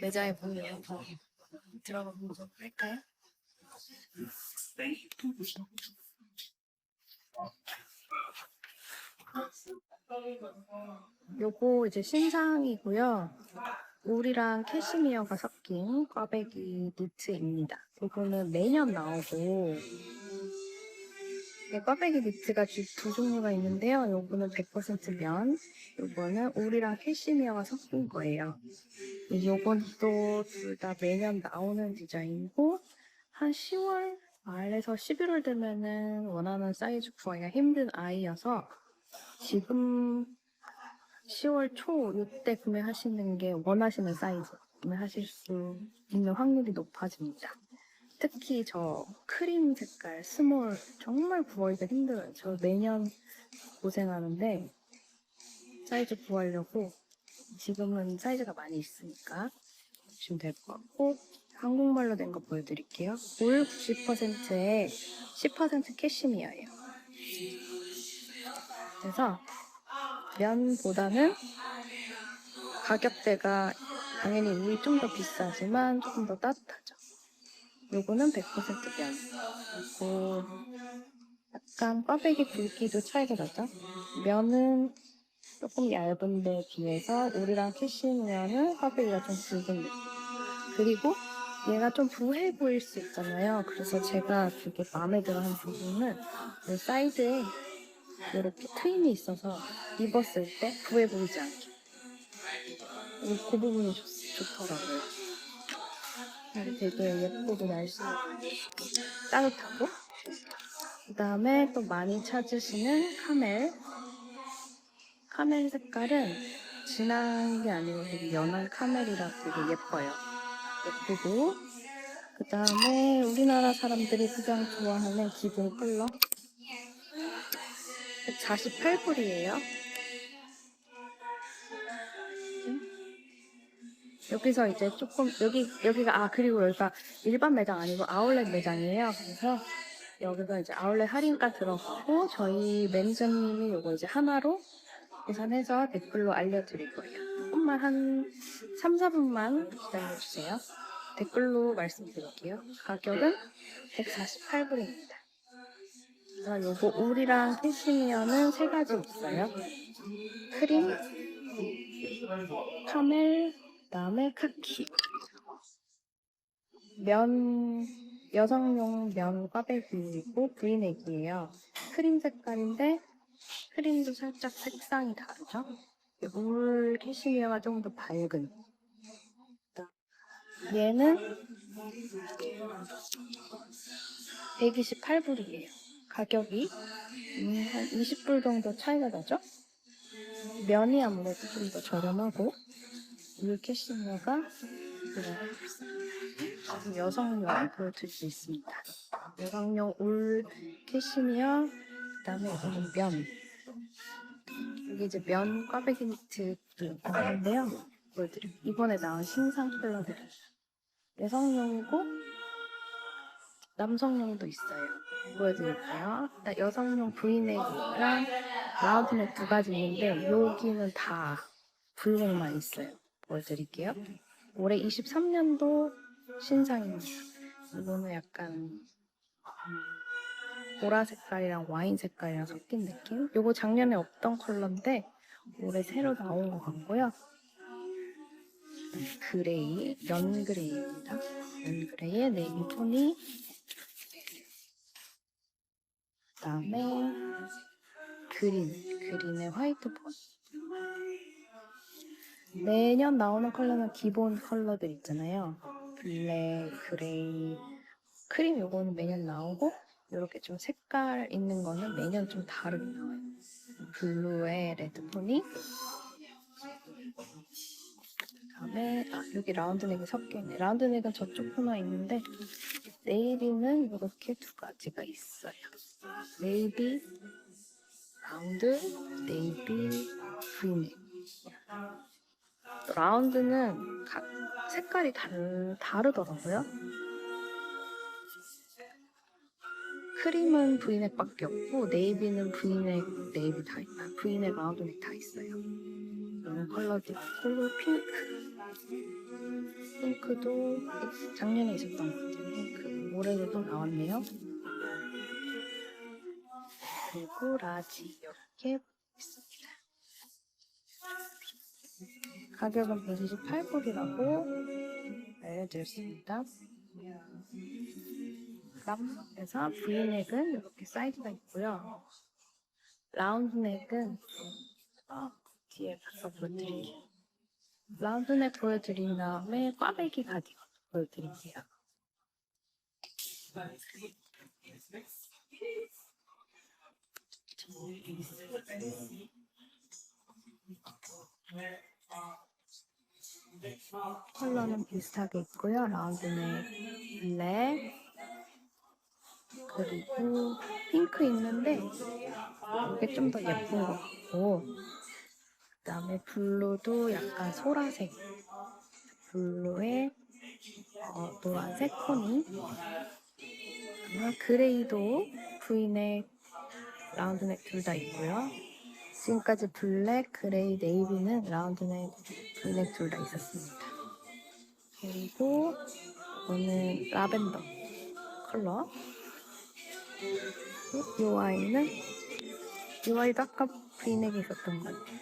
매장에 보면 들어가 보도록 할까요? 요거 이제 신상이고요. 울이랑 캐시미어가 섞인 꽈배기 니트입니다. 요거는 매년 나오고 네, 꽈배기 니트가 두, 두 종류가 있는데요. 요거는 100% 면, 요거는 울이랑 캐시미어가 섞인 거예요. 요건 또 둘 다 매년 나오는 디자인이고 한 10월 말에서 11월 되면은 원하는 사이즈 구하기가 힘든 아이여서 지금 10월 초 이때 구매하시는 게 원하시는 사이즈 구매하실 수 있는 확률이 높아집니다. 특히 저 크림 색깔 스몰 정말 구하기가 힘들어요. 저 매년 고생하는데 사이즈 구하려고 지금은 사이즈가 많이 있으니까 보시면 될 것 같고 한국말로 된 거 보여드릴게요. 울 90%에 10% 캐시미어예요. 그래서 면보다는 가격대가 당연히 울이 좀 더 비싸지만 조금 더 따뜻하죠. 요거는 100% 면. 그리고 약간 꽈배기 굵기도 차이가 나죠. 면은 조금 얇은 데 비해서 울이랑 캐시미어는 꽈배기가 좀 굵은 느낌. 그리고 얘가 좀 부해 보일 수 있잖아요. 그래서 제가 되게 마음에 들어 하는 부분은 이 사이드에 이렇게 트임이 있어서 입었을 때 부해 보이지 않게. 이- 그 부분이 좋, 좋더라고요. 이게 되게 예쁘고 날씬하고 따뜻하고. 그 다음에 또 많이 찾으시는 카멜. 카멜 색깔은 진한 게 아니고 되게 연한 카멜이라 되게 예뻐요. 예쁘고. 그 다음에 우리나라 사람들이 가장 좋아하는 기본 컬러? 148불이에요. 여기서 이제 조금 여기 여기가 아 그리고 여기가 일반 매장 아니고 아울렛 매장이에요. 그래서 여기가 이제 아울렛 할인가 들어가고 저희 매니저님이 이거 이제 하나로 계산해서 댓글로 알려드릴 거예요. 조금만 한 3, 4분만 기다려주세요. 댓글로 말씀드릴게요. 가격은 148불입니다. 그래서 요거 울이랑 캐시미어는 세 가지 있어요. 크림, 카멜, 그 다음에 카키. 면 여성용 면 꽈배기이고 브이넥이에요. 크림 색깔인데 크림도 살짝 색상이 다르죠? 울 캐시미어가 좀 더 밝은. 얘는 128불이에요. 가격이 음, 한 20불 정도 차이가 나죠? 면이 아무래도 좀 더 저렴하고 울 캐시미어가 지금 여성용 보여드릴 수 있습니다. 여성용 울 캐시미어 그 다음에 이거는 면 이게 이제 면 꽈배기 니트인데요. 보여드릴게요. 이번에 나온 신상 컬러들이 여성용이고 남성용도 있어요. 보여드릴게요. 일단 여성용 브이넥이랑 라운드넥 두 가지 있는데 여기는 다 블랙만 있어요. 보여드릴게요. 올해 23년도 신상입니다. 이거는 약간 음, 보라 색깔이랑 와인 색깔이랑 섞인 느낌? 이거 작년에 없던 컬러인데 올해 새로 나온 것 같고요. 그레이, 연 그레이입니다. 연 그레이에 네이비 톤이 그다음에 그린, 그린의 화이트 폰. 매년 나오는 컬러는 기본 컬러들 있잖아요. 블랙, 그레이, 크림 요거는 매년 나오고 이렇게 좀 색깔 있는 거는 매년 좀 다르게 나와요. 블루에 레드폰이 그다음에 아 여기 라운드넥이 섞여 있네. 라운드넥은 저쪽 코너에 있는데 네이비는 이렇게 두 가지가 있어요. 네이비 라운드, 네이비 브이넥. 또 라운드는 각 색깔이 다르, 다르더라고요. 크림은 브이넥밖에 없고 네이비는 브이넥, 네이비 다 있다. 브이넥, 라운드넥 다 있어요. 이런 컬러도 있고 핑크 핑크도 작년에 있었던 것 같아요 핑크 올해도 나왔네요 그리고 라지 이렇게 있습니다 가격은 128불이라고 알려드렸습니다 그래서 V넥은 이렇게 사이즈가 있고요 라운드넥은 어, 뒤에 가서 보여드릴게요. 라운드넥 보여드린 다음에 꽈배기 가디건 보여드릴게요. 컬러는 비슷하게 있고요. 라운드넥 블랙 그리고 핑크 있는데 이게 좀 더 예쁜 것 같고 그 다음에 블루도 약간 소라색 블루에 어, 노란색 코니 그레이도 V넥 라운드넥 둘 다 있고요 지금까지 블랙, 그레이, 네이비는 라운드넥, V넥 둘다 있었습니다 그리고 이거는 라벤더 컬러 이 와인은 이 와인도 아까 브이넥에 있었던 것 같아요.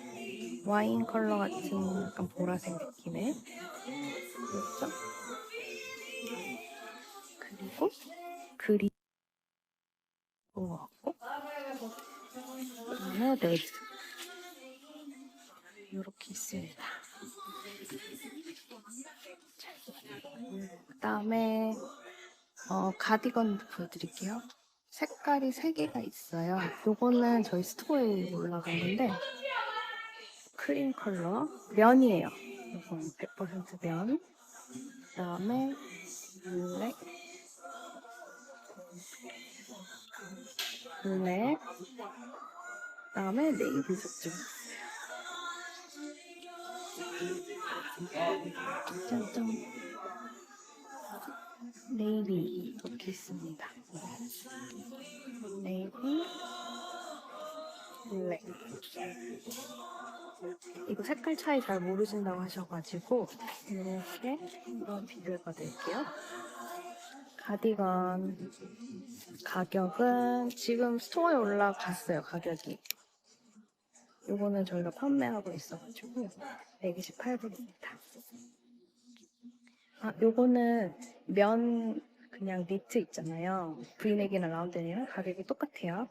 와인 컬러 같은 약간 보라색 느낌의 그렇죠? 그리고 그리 것 같고 그다음에 레드 있습니다. 그 다음에 어, 가디건 보여드릴게요. 색깔이 세 개가 있어요. 요거는 저희 스토어에 올라가는데 크림 컬러 면이에요. 이건 100% 면. 그 다음에 블랙, 블랙. 그 다음에 네이비 색좀 짠짠. 네이비 이렇게 있습니다. 네이비 블랙 이거 색깔 차이 잘 모르신다고 하셔가지고 이렇게 한번 비교해봐 드릴게요 가디건 가격은 지금 스토어에 올라갔어요 가격이 요거는 저희가 판매하고 있어가지고 128불입니다. 아 요거는 면 그냥 니트 있잖아요. 브이넥이나 라운드넥이랑 가격이 똑같아요